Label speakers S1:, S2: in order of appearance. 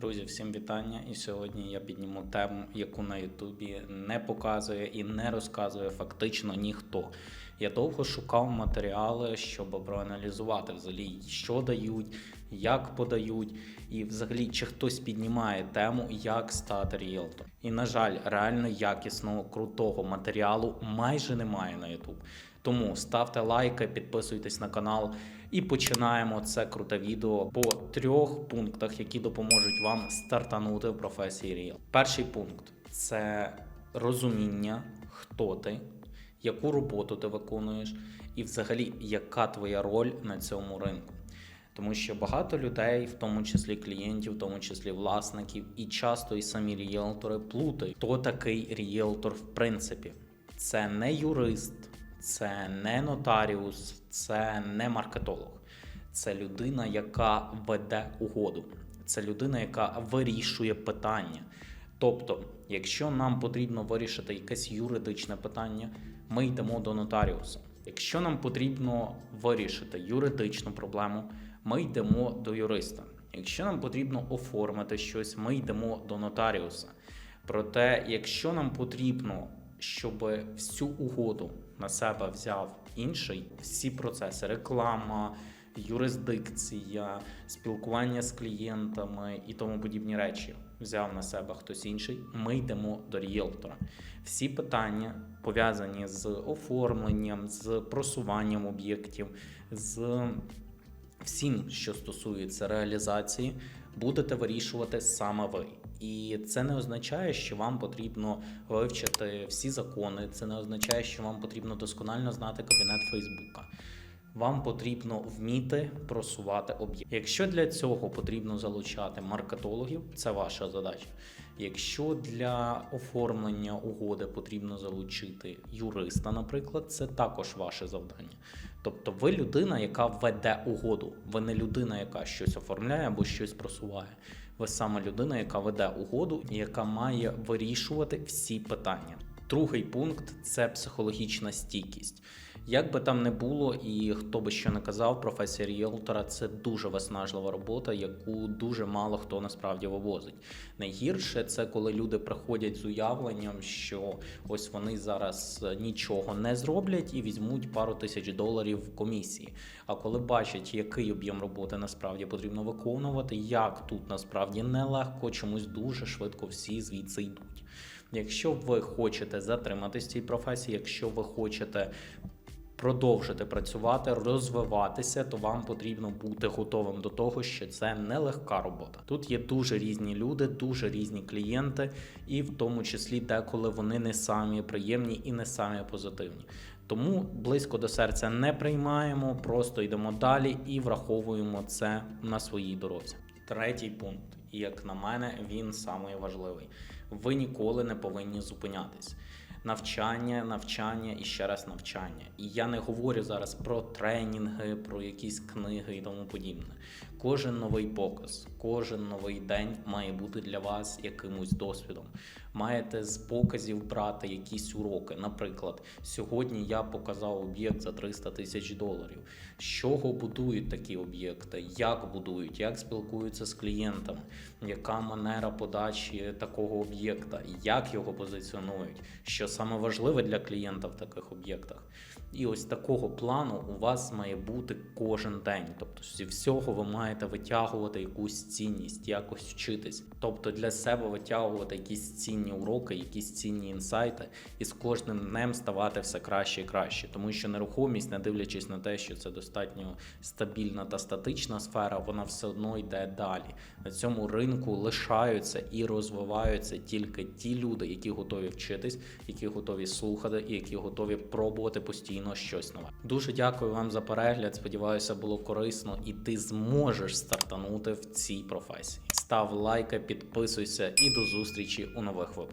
S1: Друзі, всім вітання! І сьогодні я підніму тему, яку на Ютубі не показує і не розказує фактично ніхто. Я довго шукав матеріали, щоб проаналізувати взагалі, що дають, як подають, і взагалі чи хтось піднімає тему, як стати ріелтором. І на жаль, реально якісного крутого матеріалу майже немає на Ютуб. Тому ставте лайки, підписуйтесь на канал і починаємо це круте відео по трьох пунктах, які допоможуть вам стартанути в професії Ріел. Перший пункт це розуміння, хто ти, яку роботу ти виконуєш, і взагалі яка твоя роль на цьому ринку. Тому що багато людей, в тому числі клієнтів, в тому числі власників, і часто і самі ріелтори плутають, хто такий ріелтор в принципі. Це не юрист, це не нотаріус, це не маркетолог. Це людина, яка веде угоду. Це людина, яка вирішує питання. Тобто, якщо нам потрібно вирішити якесь юридичне питання, ми йдемо до нотаріуса. Якщо нам потрібно вирішити юридичну проблему, ми йдемо до юриста. Якщо нам потрібно оформити щось, ми йдемо до нотаріуса. Проте, якщо нам потрібно, щоб всю угоду на себе взяв інший, всі процеси, реклама, юрисдикція, спілкування з клієнтами і тому подібні речі взяв на себе хтось інший, ми йдемо до ріелтора. Всі питання пов'язані з оформленням, з просуванням об'єктів, з всім, що стосується реалізації, будете вирішувати саме ви. І це не означає, що вам потрібно вивчити всі закони. Це не означає, що вам потрібно досконально знати кабінет Фейсбука. Вам потрібно вміти просувати об'єкт. Якщо для цього потрібно залучати маркетологів, це ваша задача. Якщо для оформлення угоди потрібно залучити юриста, наприклад, це також ваше завдання. Тобто, ви людина, яка веде угоду, ви не людина, яка щось оформляє або щось просуває. Ви саме людина, яка веде угоду яка має вирішувати всі питання. Другий пункт це психологічна стійкість. Як би там не було, і хто би що не казав, професія ріелтора це дуже виснажлива робота, яку дуже мало хто насправді вивозить. Найгірше це коли люди приходять з уявленням, що ось вони зараз нічого не зроблять і візьмуть пару тисяч доларів в комісії. А коли бачать, який об'єм роботи насправді потрібно виконувати, як тут насправді нелегко, чомусь дуже швидко всі звідси йдуть. Якщо ви хочете затриматись цій професії, якщо ви хочете продовжити працювати, розвиватися, то вам потрібно бути готовим до того, що це нелегка робота. Тут є дуже різні люди, дуже різні клієнти, і в тому числі деколи вони не самі приємні і не самі позитивні. Тому близько до серця не приймаємо, просто йдемо далі і враховуємо це на своїй дорозі. Третій пункт, і як на мене, він самий важливий. Ви ніколи не повинні зупинятись. Навчання, навчання і ще раз навчання. І я не говорю зараз про тренінги, про якісь книги і тому подібне. Кожен новий показ, кожен новий день має бути для вас якимось досвідом. Маєте з показів брати якісь уроки. Наприклад, сьогодні я показав об'єкт за 300 тисяч доларів. З чого будують такі об'єкти, як будують, як спілкуються з клієнтами, яка манера подачі такого об'єкта, як його позиціонують, що саме важливе для клієнта в таких об'єктах. І ось такого плану у вас має бути кожен день. Тобто, зі всього ви маєте витягувати якусь цінність, якось вчитись. Тобто для себе витягувати якісь цінні уроки, якісь цінні інсайти, і з кожним днем ставати все краще і краще. Тому що нерухомість, не дивлячись на те, що це достатньо стабільна та статична сфера, вона все одно йде далі. На цьому ринку лишаються і розвиваються тільки ті люди, які готові вчитись, які готові слухати і які готові пробувати постійно щось нове. Дуже дякую вам за перегляд. Сподіваюся, було корисно, і ти зможеш стартанути в цій професії. Став лайки, підписуйся і до зустрічі у нових випусках.